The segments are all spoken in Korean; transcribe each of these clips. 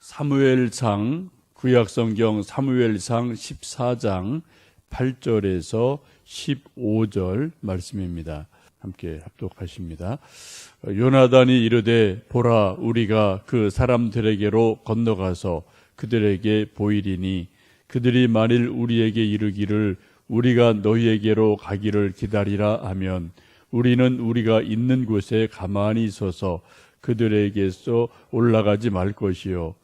사무엘상 구약성경 사무엘상 14장 8절에서 15절 말씀입니다. 함께 합독하십니다. 요나단이 이르되 보라 우리가 그 사람들에게로 건너가서 그들에게 보이리니 그들이 만일 우리에게 이르기를 우리가 너희에게로 가기를 기다리라 하면 우리는 우리가 있는 곳에 가만히 있어서 그들에게서 올라가지 말 것이요.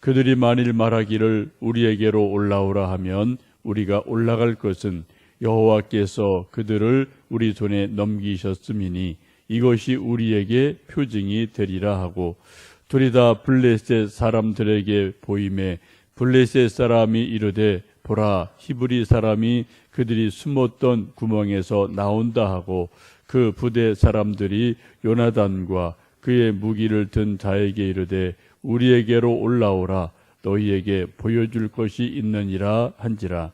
그들이 만일 말하기를 우리에게로 올라오라 하면 우리가 올라갈 것은 여호와께서 그들을 우리 손에 넘기셨음이니 이것이 우리에게 표징이 되리라 하고 둘이 다 블레셋 사람들에게 보임에 블레셋 사람이 이르되 보라 히브리 사람이 그들이 숨었던 구멍에서 나온다 하고 그 부대 사람들이 요나단과 그의 무기를 든 자에게 이르되 우리에게로 올라오라. 너희에게 보여줄 것이 있느니라 한지라.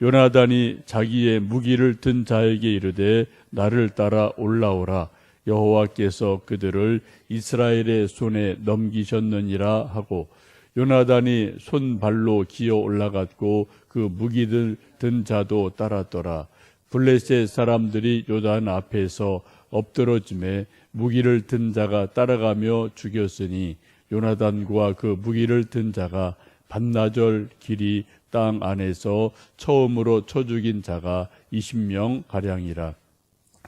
요나단이 자기의 무기를 든 자에게 이르되 나를 따라 올라오라. 여호와께서 그들을 이스라엘의 손에 넘기셨느니라 하고 요나단이 손발로 기어 올라갔고 그 무기들 든 자도 따랐더라. 블레셋 사람들이 요단 앞에서 엎드러짐에 무기를 든 자가 따라가며 죽였으니 요나단과 그 무기를 든 자가 반나절 길이 땅 안에서 처음으로 쳐 죽인 자가 20명 가량이라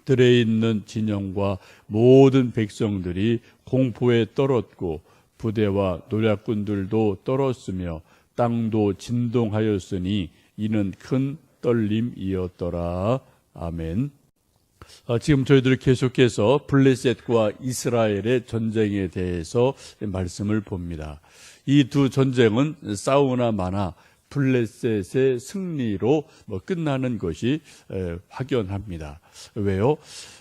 들에 있는 진영과 모든 백성들이 공포에 떨었고 부대와 노략군들도 떨었으며 땅도 진동하였으니 이는 큰 떨림이었더라. 아멘. 아, 지금 저희들이 계속해서 블레셋과 이스라엘의 전쟁에 대해서 말씀을 봅니다. 이 두 전쟁은 싸우나 마나 블레셋의 승리로 뭐 끝나는 것이 에, 확연합니다. 왜요?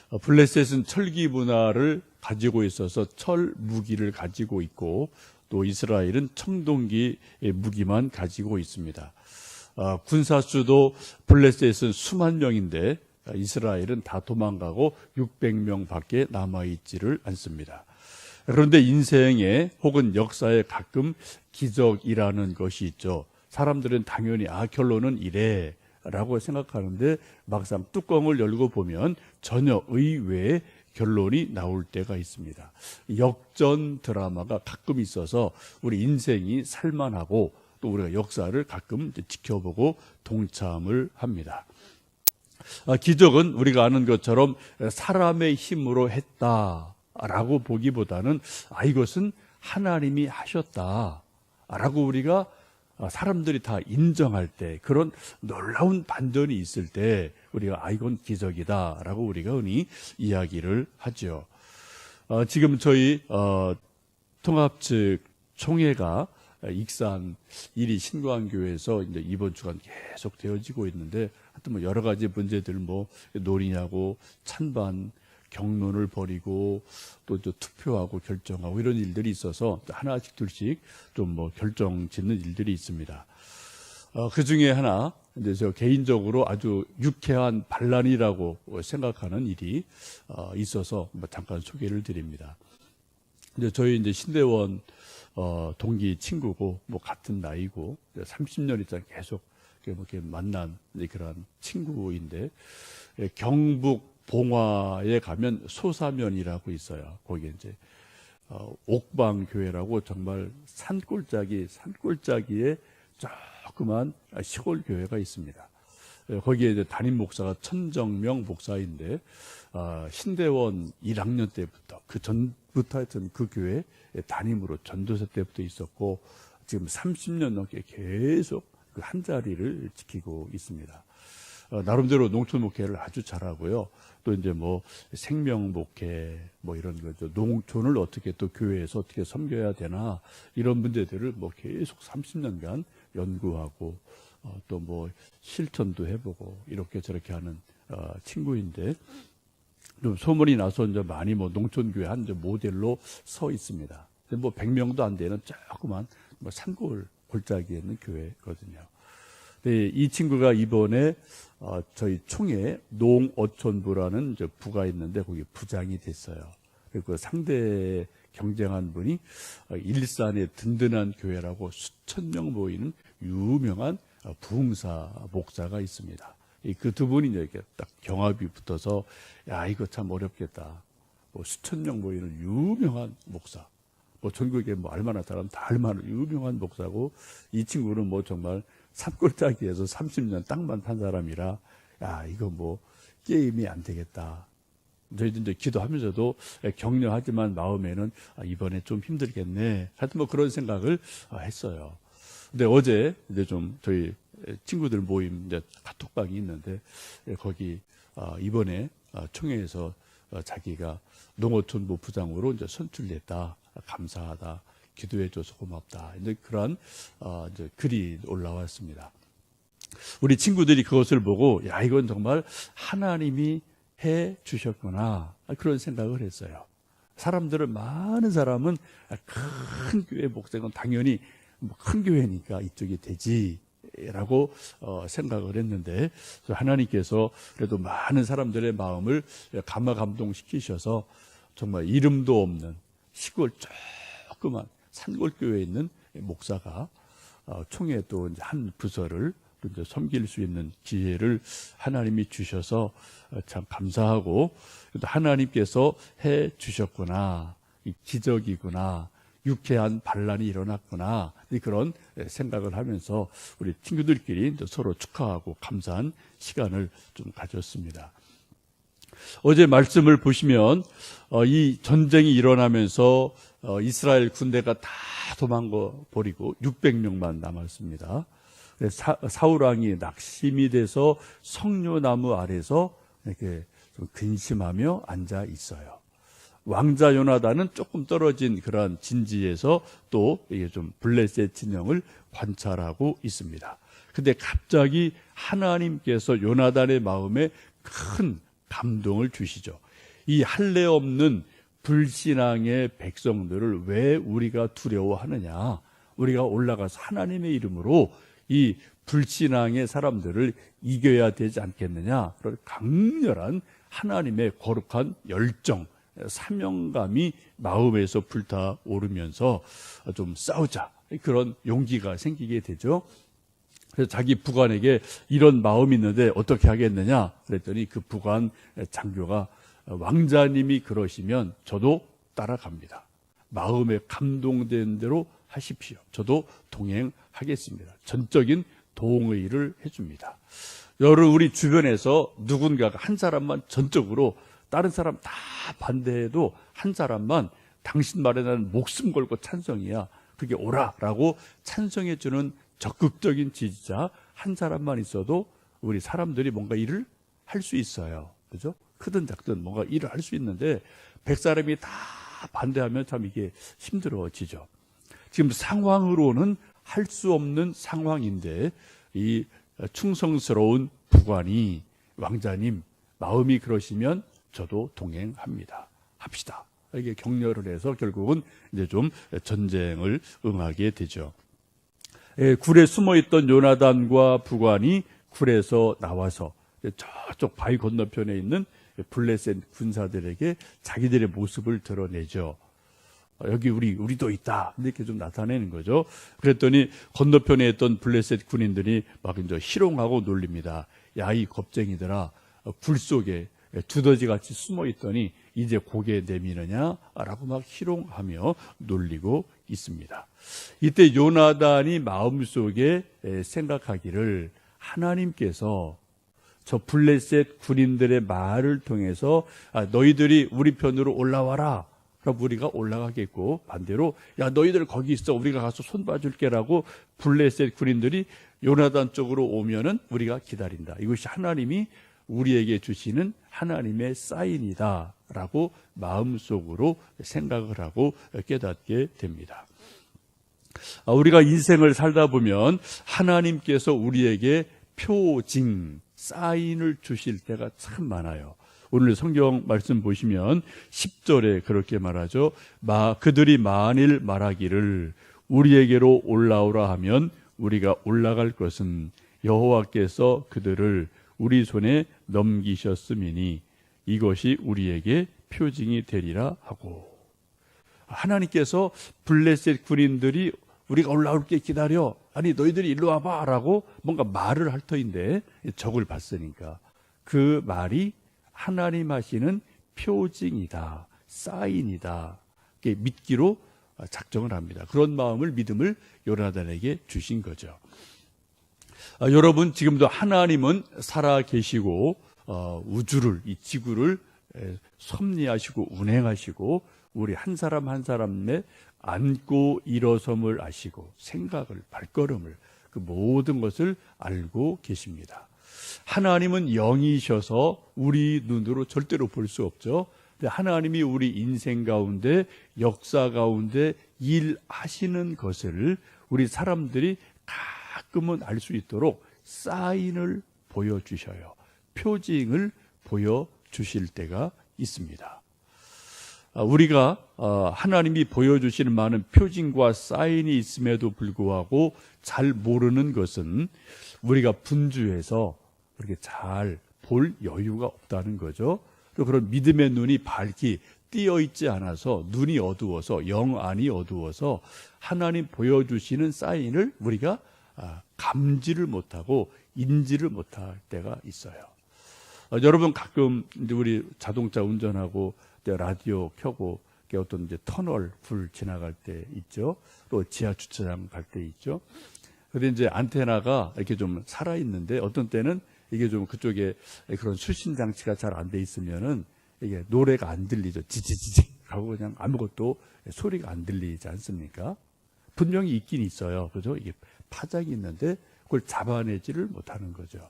어, 블레셋은 철기 문화를 가지고 있어서 철 무기를 가지고 있고 또 이스라엘은 청동기 무기만 가지고 있습니다. 어, 군사수도 블레셋은 수만 명인데 어, 이스라엘은 다 도망가고 600명 밖에 남아 있지를 않습니다. 그런데 인생에 혹은 역사에 가끔 기적이라는 것이 있죠. 사람들은 당연히 아 결론은 이래 라고 생각하는데 막상 뚜껑을 열고 보면 전혀 의외의 결론이 나올 때가 있습니다. 역전 드라마가 가끔 있어서 우리 인생이 살만하고 또 우리가 역사를 가끔 지켜보고 동참을 합니다. 아, 기적은 우리가 아는 것처럼 사람의 힘으로 했다라고 보기보다는 아 이것은 하나님이 하셨다라고 우리가 아, 사람들이 다 인정할 때 그런 놀라운 반전이 있을 때 우리가 아 이건 기적이다라고 우리가 흔히 이야기를 하죠. 어, 지금 저희 어, 통합 측 총회가 익산 일이 신광교회에서 이제 이번 주간 계속 되어지고 있는데 하여튼 뭐 여러 가지 문제들 뭐 놀이냐고 찬반 경론을 벌이고 또, 또 투표하고 결정하고 이런 일들이 있어서 하나씩 둘씩 좀 뭐 결정 짓는 일들이 있습니다. 어, 그 중에 하나 이제 저 개인적으로 아주 유쾌한 반란이라고 생각하는 일이 어, 있어서 뭐 잠깐 소개를 드립니다. 이제 저희 이제 신대원 어, 동기 친구고 뭐 같은 나이고 30년 이상 계속 이렇게 뭐 이렇게 만난 그런 친구인데 예, 경북 봉화에 가면 소사면이라고 있어요. 거기에 이제 어, 옥방교회라고 정말 산골짜기 산골짜기에 조그만 시골 교회가 있습니다. 예, 거기에 이제 담임 목사가 천정명 목사인데 어, 신대원 1학년 때부터 그 전부터 하여튼 그 교회 담임으로 전도사 때부터 있었고 지금 30년 넘게 계속 그 한 자리를 지키고 있습니다. 어, 나름대로 농촌 목회를 아주 잘하고요. 또 이제 뭐 생명 목회 뭐 이런 거죠. 농촌을 어떻게 또 교회에서 어떻게 섬겨야 되나 이런 문제들을 뭐 계속 30년간 연구하고 어, 또 뭐 실천도 해보고 이렇게 저렇게 하는 어, 친구인데 좀 소문이 나서 이제 많이 뭐 농촌 교회 한 모델로 서 있습니다. 뭐 100명도 안 되는 조그만 뭐 산골 골짜기에 있는 교회거든요. 네, 이 친구가 이번에 어, 저희 총회 농어촌부라는 부가 있는데 거기 부장이 됐어요. 그리고 상대 경쟁한 분이 어, 일산의 든든한 교회라고 수천 명 모이는 유명한 어, 부흥사 목사가 있습니다. 그 두 분이 이렇게 딱 경합이 붙어서 야 이거 참 어렵겠다. 뭐 수천 명 모이는 유명한 목사. 뭐 전국에 뭐 알만한 사람 다 알만한 유명한 목사고 이 친구는 뭐 정말 산골짜기에서 30년 땅만 판 사람이라 야 이거 뭐 게임이 안 되겠다. 저희도 이제 기도하면서도 격려하지만 마음에는 아, 이번에 좀 힘들겠네. 하여튼 뭐 그런 생각을 아, 했어요. 근데 어제 이제 좀 저희 친구들 모임 이제 카톡방이 있는데 거기 아, 이번에 아, 총회에서 어, 자기가 농어촌 부 부장으로 이제 선출됐다. 감사하다. 기도해줘서 고맙다. 이제 그러한 어, 이제 글이 올라왔습니다. 우리 친구들이 그것을 보고 야 이건 정말 하나님이 해 주셨구나 그런 생각을 했어요. 사람들은 많은 사람은 큰 교회 목사는 당연히 뭐큰 교회니까 이쪽이 되지 라고 어, 생각을 했는데 하나님께서 그래도 많은 사람들의 마음을 감화 감동시키셔서 정말 이름도 없는 시골 조그만 산골 교회에 있는 목사가 어, 총회 또 이제 한 부서를 또 이제 섬길 수 있는 기회를 하나님이 주셔서 어, 참 감사하고 또 하나님께서 해 주셨구나 이 기적이구나 유쾌한 반란이 일어났구나 이 그런 생각을 하면서 우리 친구들끼리 서로 축하하고 감사한 시간을 좀 가졌습니다. 어제 말씀을 보시면 어, 이 전쟁이 일어나면서 어, 이스라엘 군대가 다 도망가 버리고 600명만 남았습니다. 사, 사울 왕이 낙심이 돼서 석류나무 아래서 이렇게 좀 근심하며 앉아 있어요. 왕자 요나단은 조금 떨어진 그러한 진지에서 또 이게 좀 블레셋 진영을 관찰하고 있습니다. 근데 갑자기 하나님께서 요나단의 마음에 큰 감동을 주시죠. 이 할례 없는 불신앙의 백성들을 왜 우리가 두려워하느냐? 우리가 올라가서 하나님의 이름으로 이 불신앙의 사람들을 이겨야 되지 않겠느냐? 그런 강렬한 하나님의 거룩한 열정, 사명감이 마음에서 불타오르면서 좀 싸우자. 그런 용기가 생기게 되죠. 그래서 자기 부관에게 이런 마음이 있는데 어떻게 하겠느냐? 그랬더니 그 부관 장교가 왕자님이 그러시면 저도 따라갑니다. 마음에 감동된 대로 하십시오. 저도 동행하겠습니다. 전적인 동의를 해줍니다. 여러분 우리 주변에서 누군가가 한 사람만 전적으로 다른 사람 다 반대해도 한 사람만 당신 말에 나는 목숨 걸고 찬성이야. 그게 오라라고 찬성해 주는 적극적인 지지자 한 사람만 있어도 우리 사람들이 뭔가 일을 할 수 있어요. 그죠? 크든 작든 뭔가 일을 할 수 있는데 백 사람이 다 반대하면 참 이게 힘들어지죠. 지금 상황으로는 할 수 없는 상황인데 이 충성스러운 부관이 왕자님 마음이 그러시면 저도 동행합니다. 합시다. 이게 격려를 해서 결국은 이제 좀 전쟁을 응하게 되죠. 예, 굴에 숨어 있던 요나단과 부관이 굴에서 나와서 저쪽 바위 건너편에 있는 블레셋 군사들에게 자기들의 모습을 드러내죠. 어, 여기 우리 우리도 있다 이렇게 좀 나타내는 거죠. 그랬더니 건너편에 있던 블레셋 군인들이 막 이제 희롱하고 놀립니다. 야 이 겁쟁이들아 어, 굴 속에 두더지 같이 숨어 있더니 이제 고개 내미느냐라고 막 희롱하며 놀리고 있습니다. 이때 요나단이 마음속에 생각하기를 하나님께서 저 블레셋 군인들의 말을 통해서 아, 너희들이 우리 편으로 올라와라. 그럼 우리가 올라가겠고 반대로 야 너희들 거기 있어 우리가 가서 손 봐줄게라고 블레셋 군인들이 요나단 쪽으로 오면은 우리가 기다린다. 이것이 하나님이 우리에게 주시는 하나님의 사인이다라고 마음속으로 생각을 하고 깨닫게 됩니다. 아, 우리가 인생을 살다 보면 하나님께서 우리에게 표징, 사인을 주실 때가 참 많아요. 오늘 성경 말씀 보시면 10절에 그렇게 말하죠. 마, 그들이 만일 말하기를 우리에게로 올라오라 하면 우리가 올라갈 것은 여호와께서 그들을 우리 손에 넘기셨음이니 이것이 우리에게 표징이 되리라 하고 하나님께서 블레셋 군인들이 우리가 올라올 게 기다려. 아니 너희들이 일로 와봐 라고 뭔가 말을 할 터인데 적을 봤으니까 그 말이 하나님 하시는 표징이다, 사인이다. 믿기로 작정을 합니다. 그런 마음을 믿음을 요나단에게 주신 거죠. 아, 여러분 지금도 하나님은 살아 계시고 어, 우주를 이 지구를 에, 섭리하시고 운행하시고 우리 한 사람 한 사람의 앉고 일어섬을 아시고 생각을 발걸음을 그 모든 것을 알고 계십니다. 하나님은 영이셔서 우리 눈으로 절대로 볼 수 없죠. 하나님이 우리 인생 가운데 역사 가운데 일하시는 것을 우리 사람들이 가끔은 알 수 있도록 사인을 보여주셔요. 표징을 보여주실 때가 있습니다. 아, 우리가 어, 하나님이 보여주시는 많은 표징과 사인이 있음에도 불구하고 잘 모르는 것은 우리가 분주해서 그렇게 잘 볼 여유가 없다는 거죠. 또 그런 믿음의 눈이 밝기 띄어 있지 않아서 눈이 어두워서 영 안이 어두워서 하나님 보여주시는 사인을 우리가 아, 감지를 못하고 인지를 못할 때가 있어요. 어, 여러분 가끔 우리 자동차 운전하고 라디오 켜고 어떤 이제 터널 불 지나갈 때 있죠. 또 지하 주차장 갈 때 있죠. 근데 이제 안테나가 이렇게 좀 살아 있는데 어떤 때는 이게 좀 그쪽에 그런 수신 장치가 잘 안 돼 있으면은 이게 노래가 안 들리죠. 지지지지 하고 그냥 아무것도 소리가 안 들리지 않습니까? 분명히 있긴 있어요. 그죠? 이게 파장이 있는데 그걸 잡아내지를 못하는 거죠.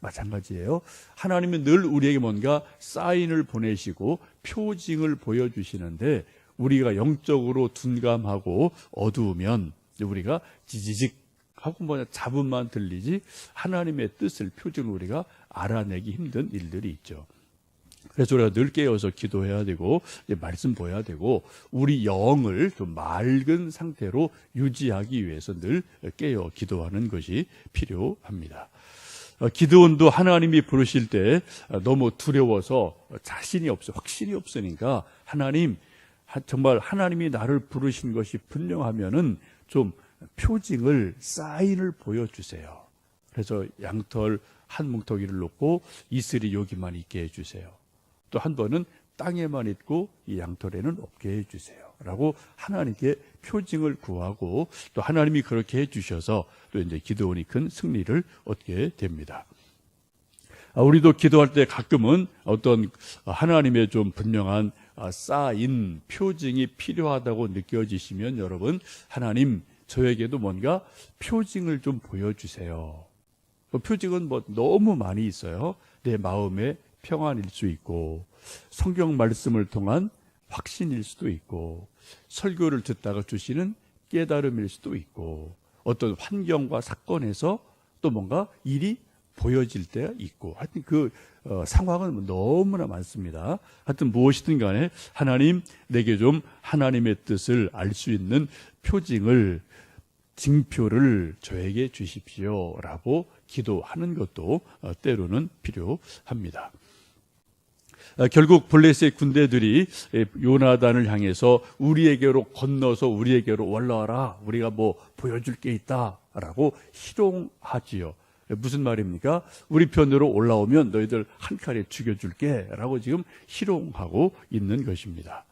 마찬가지예요. 하나님은 늘 우리에게 뭔가 사인을 보내시고 표징을 보여주시는데 우리가 영적으로 둔감하고 어두우면 우리가 지지직 하고 뭐냐 잡음만 들리지 하나님의 뜻을 표징을 우리가 알아내기 힘든 일들이 있죠. 그래서 우리가 늘 깨어서 기도해야 되고 말씀 보여야 되고 우리 영을 좀 맑은 상태로 유지하기 위해서 늘 깨어 기도하는 것이 필요합니다. 어, 기도원도 하나님이 부르실 때 너무 두려워서 자신이 없어 확신이 없으니까 하나님 정말 하나님이 나를 부르신 것이 분명하면은 좀 표징을 사인을 보여주세요. 그래서 양털 한 뭉텅이를 놓고 이슬이 여기만 있게 해주세요. 또 한 번은 땅에만 있고 이 양털에는 없게 해주세요. 라고 하나님께 표징을 구하고 또 하나님이 그렇게 해주셔서 또 이제 기도원이 큰 승리를 얻게 됩니다. 아, 우리도 기도할 때 가끔은 어떤 하나님의 좀 분명한 아, 쌓인 표징이 필요하다고 느껴지시면 여러분 하나님 저에게도 뭔가 표징을 좀 보여주세요. 그 표징은 뭐 너무 많이 있어요. 내 마음의 평안일 수 있고 성경 말씀을 통한 확신일 수도 있고 설교를 듣다가 주시는 깨달음일 수도 있고 어떤 환경과 사건에서 또 뭔가 일이 보여질 때가 있고 하여튼 그 어, 상황은 너무나 많습니다. 하여튼 무엇이든 간에 하나님 내게 좀 하나님의 뜻을 알 수 있는 표징을 징표를 저에게 주십시오라고 기도하는 것도 어, 때로는 필요합니다. 어, 결국 블레셋 군대들이 요나단을 향해서 우리에게로 건너서 우리에게로 올라와라. 우리가 뭐 보여줄 게 있다라고 희롱하지요. 무슨 말입니까? 우리 편으로 올라오면 너희들 한 칼에 죽여줄게라고 지금 희롱하고 있는 것입니다.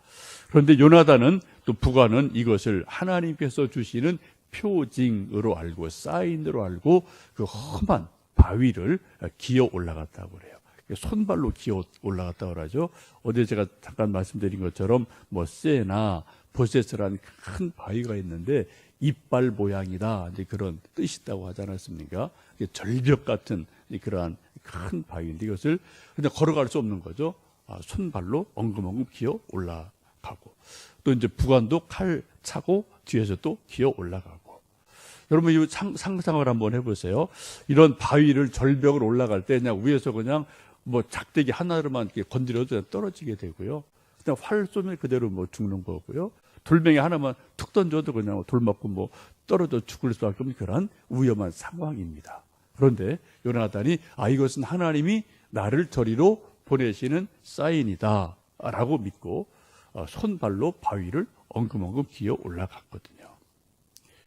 그런데 요나단은 또 부관은 이것을 하나님께서 주시는 표징으로 알고 사인으로 알고 그 험한 바위를 기어 올라갔다고 그래요. 손발로 기어 올라갔다고 그러죠. 어제 제가 잠깐 말씀드린 것처럼 뭐 세나 보세스라는 큰 바위가 있는데 이빨 모양이다. 이제 그런 뜻이 있다고 하지 않았습니까? 절벽 같은 그러한 큰 바위인데 이것을 근데 걸어갈 수 없는 거죠. 아, 손발로 엉금엉금 기어 올라가고 또 이제 부관도 칼 차고 뒤에서 또 기어 올라가고 여러분 이 상상을 한번 해보세요. 이런 바위를 절벽을 올라갈 때 그냥 위에서 그냥 뭐 작대기 하나로만 이렇게 건드려도 떨어지게 되고요. 그냥 활 쏘면 그대로 뭐 죽는 거고요. 돌멩이 하나만 툭 던져도 그냥 돌 맞고 뭐 떨어져 죽을 수밖에 없는 그런 위험한 상황입니다. 그런데 요나단이 아 이것은 하나님이 나를 저리로 보내시는 사인이다라고 믿고 어, 손발로 바위를 엉금엉금 기어 올라갔거든요.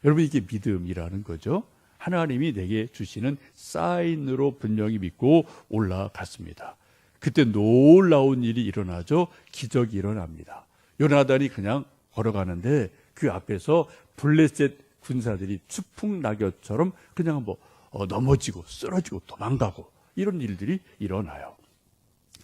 여러분 이게 믿음이라는 거죠. 하나님이 내게 주시는 사인으로 분명히 믿고 올라갔습니다. 그때 놀라운 일이 일어나죠. 기적이 일어납니다. 요나단이 그냥 걸어가는데 그 앞에서 블레셋 군사들이 추풍 낙엽처럼 그냥 뭐 어, 넘어지고 쓰러지고 도망가고 이런 일들이 일어나요.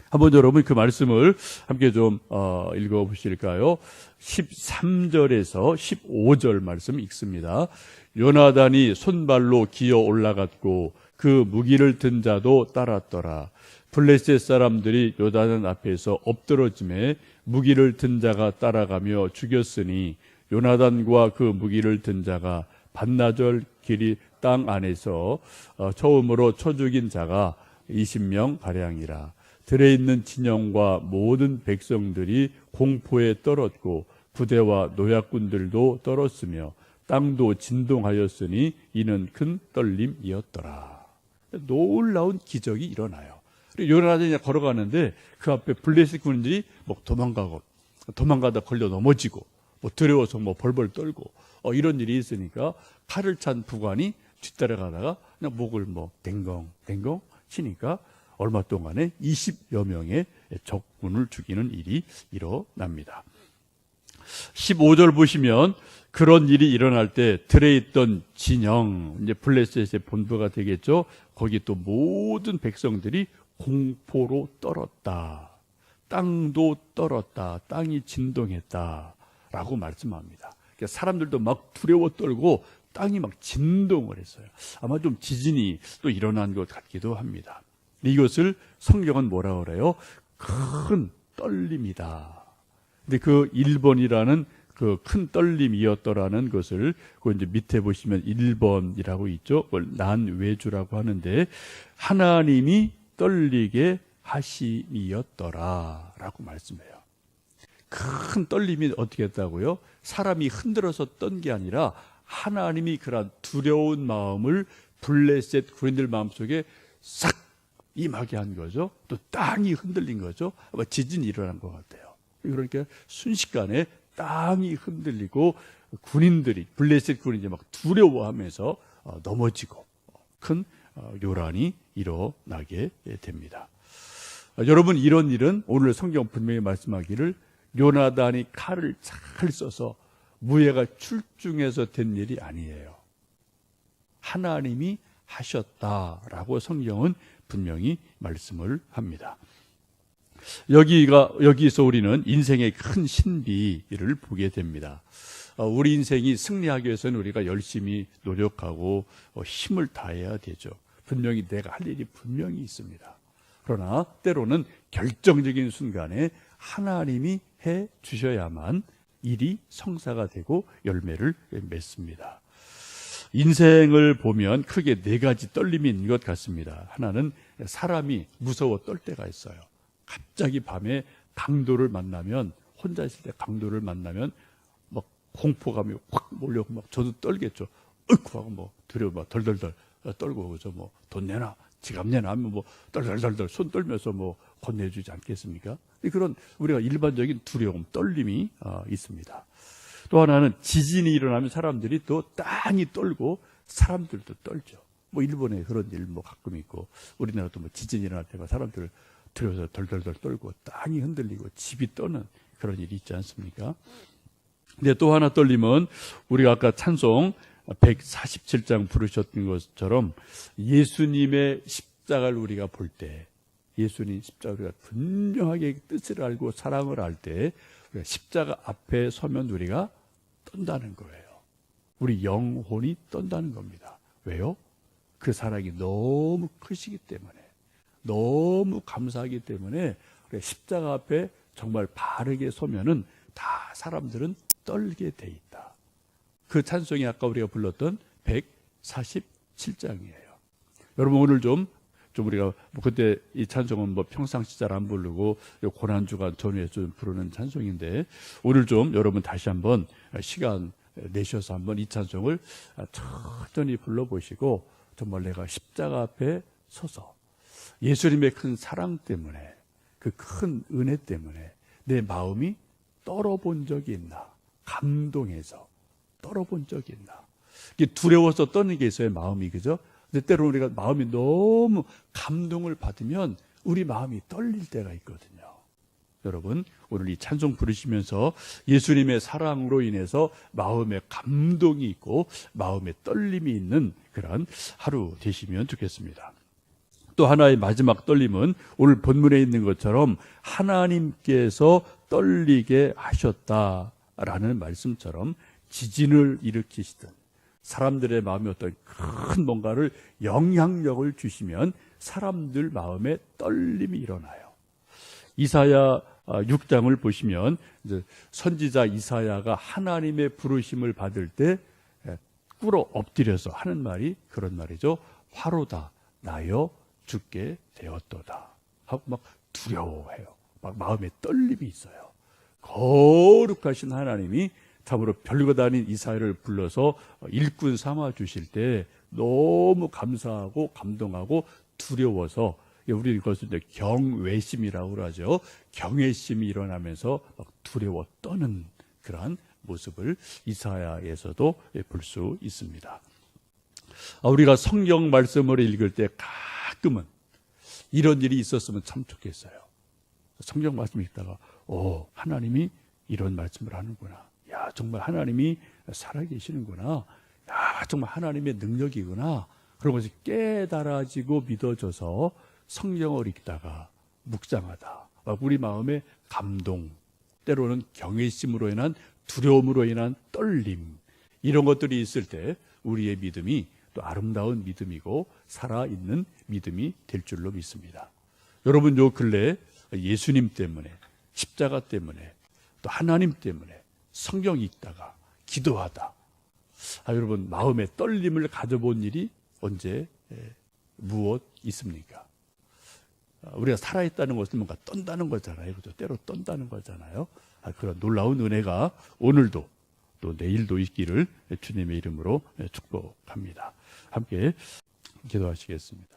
한번 여러분 그 말씀을 함께 좀 어, 읽어보실까요? 13절에서 15절 말씀 읽습니다. 요나단이 손발로 기어 올라갔고 그 무기를 든 자도 따랐더라. 블레셋 사람들이 요나단 앞에서 엎드러짐에 무기를 든 자가 따라가며 죽였으니 요나단과 그 무기를 든 자가 반나절 길이 땅 안에서 어, 처음으로 쳐 죽인 자가 20명 가량이라. 들에 있는 진영과 모든 백성들이 공포에 떨었고 부대와 노약군들도 떨었으며 땅도 진동하였으니 이는 큰 떨림이었더라. 놀라운 기적이 일어나요. 요나단이 걸어가는데 그 앞에 블레셋 군인들이 뭐 도망가고 도망가다 걸려 넘어지고 뭐 두려워서 뭐 벌벌 떨고 어, 이런 일이 있으니까 칼을 찬 부관이 뒤따라가다가 그냥 목을 뭐 댕공 댕공 치니까 얼마 동안에 20여 명의 적군을 죽이는 일이 일어납니다. 15절 보시면 그런 일이 일어날 때 들에 있던 진영, 이제 블레셋의 본부가 되겠죠. 거기 또 모든 백성들이 공포로 떨었다. 땅도 떨었다. 땅이 진동했다. 라고 말씀합니다. 그러니까 사람들도 막 두려워 떨고 땅이 막 진동을 했어요. 아마 좀 지진이 또 일어난 것 같기도 합니다. 이것을 성경은 뭐라 그래요? 큰 떨림이다. 근데 그 1번이라는 그 큰 떨림이었더라는 것을 그 이제 밑에 보시면 1번이라고 있죠. 그걸 난 외주라고 하는데 하나님이 떨리게 하심이었더라라고 말씀해요. 큰 떨림이 어떻게 했다고요? 사람이 흔들어서 떤 게 아니라 하나님이 그런 두려운 마음을 블레셋 군인들 마음속에 싹 임하게 한 거죠. 또 땅이 흔들린 거죠. 아마 지진이 일어난 것 같아요. 그러니까 순식간에 땅이 흔들리고 군인들이 블레셋 군인들이 막 두려워하면서 어, 넘어지고 큰 어, 요란이 일어나게 됩니다. 어, 여러분 이런 일은 오늘 성경 분명히 말씀하기를 요나단이 칼을 잘 써서 무예가 출중해서 된 일이 아니에요. 하나님이 하셨다라고 성경은 분명히 말씀을 합니다. 여기가 여기서 우리는 인생의 큰 신비를 보게 됩니다. 어, 우리 인생이 승리하기 위해서는 우리가 열심히 노력하고 어, 힘을 다해야 되죠. 분명히 내가 할 일이 분명히 있습니다. 그러나 때로는 결정적인 순간에 하나님이 해 주셔야만 일이 성사가 되고 열매를 맺습니다. 인생을 보면 크게 네 가지 떨림이 있는 것 같습니다. 하나는 사람이 무서워 떨 때가 있어요. 갑자기 밤에 강도를 만나면 혼자 있을 때 강도를 만나면 막 공포감이 확 몰려오고 막 저도 떨겠죠. 으이쿠 하고 뭐 두려워 막 덜덜덜 떨고 그죠. 뭐 돈 내놔, 지갑 내놔 하면 뭐 덜덜덜덜 손 떨면서 뭐 건네주지 않겠습니까? 그런 우리가 일반적인 두려움, 떨림이 어, 있습니다. 또 하나는 지진이 일어나면 사람들이 또 땅이 떨고 사람들도 떨죠. 뭐 일본에 그런 일 뭐 가끔 있고 우리나라도 뭐 지진이 일어날 때가 사람들 들어서 덜덜덜 떨고 땅이 흔들리고 집이 떠는 그런 일이 있지 않습니까? 근데 또 하나 떨림은 우리가 아까 찬송 147장 부르셨던 것처럼 예수님의 십자가를 우리가 볼 때 예수님 십자가를 분명하게 뜻을 알고 사랑을 알때 십자가 앞에 서면 우리가 떤다는 거예요. 우리 영혼이 떤다는 겁니다. 왜요? 그 사랑이 너무 크시기 때문에 너무 감사하기 때문에 십자가 앞에 정말 바르게 서면은 다 사람들은 떨게 돼 있다. 그 찬송이 아까 우리가 불렀던 147장이에요. 여러분 오늘 좀, 좀 우리가 뭐 그때 이 찬송은 뭐 평상시 잘 안 부르고 고난 주간 전후에 좀 부르는 찬송인데 오늘 좀 여러분 다시 한번 시간 내셔서 한번 이 찬송을 천천히 불러보시고 정말 내가 십자가 앞에 서서 예수님의 큰 사랑 때문에 그 큰 은혜 때문에 내 마음이 떨어본 적이 있나 감동해서 떨어본 적이 있나? 두려워서 떠는 게 있어요, 마음이. 그죠? 근데 때로 우리가 마음이 너무 감동을 받으면 우리 마음이 떨릴 때가 있거든요. 여러분, 오늘 이 찬송 부르시면서 예수님의 사랑으로 인해서 마음에 감동이 있고 마음에 떨림이 있는 그런 하루 되시면 좋겠습니다. 또 하나의 마지막 떨림은 오늘 본문에 있는 것처럼 하나님께서 떨리게 하셨다라는 말씀처럼 지진을 일으키시든 사람들의 마음에 어떤 큰 뭔가를 영향력을 주시면 사람들 마음에 떨림이 일어나요. 이사야 6장을 보시면 이제 선지자 이사야가 하나님의 부르심을 받을 때 예, 꿇어 엎드려서 하는 말이 그런 말이죠. 화로다 나여 죽게 되었도다 하고 막 두려워해요. 막 마음에 떨림이 있어요. 거룩하신 하나님이 참으로 별거 다닌 이사야를 불러서 일꾼 삼아 주실 때 너무 감사하고 감동하고 두려워서 우리 이것을 경외심이라고 그러죠. 경외심이 일어나면서 막 두려워 떠는 그러한 모습을 이사야에서도 볼 수 있습니다. 아, 우리가 성경 말씀을 읽을 때 가끔은 이런 일이 있었으면 참 좋겠어요. 성경 말씀 읽다가 오 하나님이 이런 말씀을 하는구나. 야 정말 하나님이 살아계시는구나. 야 정말 하나님의 능력이구나. 그러면서 깨달아지고 믿어져서 성경을 읽다가 묵상하다. 우리 마음에 감동, 때로는 경외심으로 인한 두려움으로 인한 떨림, 이런 것들이 있을 때 우리의 믿음이 또 아름다운 믿음이고 살아있는 믿음이 될 줄로 믿습니다. 여러분, 요 근래 예수님 때문에, 십자가 때문에, 또 하나님 때문에 성경 읽다가 기도하다. 아, 여러분, 마음에 떨림을 가져본 일이 언제, 에, 무엇 있습니까? 아, 우리가 살아있다는 것은 뭔가 떤다는 거잖아요. 그죠? 때로 떤다는 거잖아요. 아, 그런 놀라운 은혜가 오늘도 또 내일도 있기를 주님의 이름으로 축복합니다. 함께 기도하시겠습니다.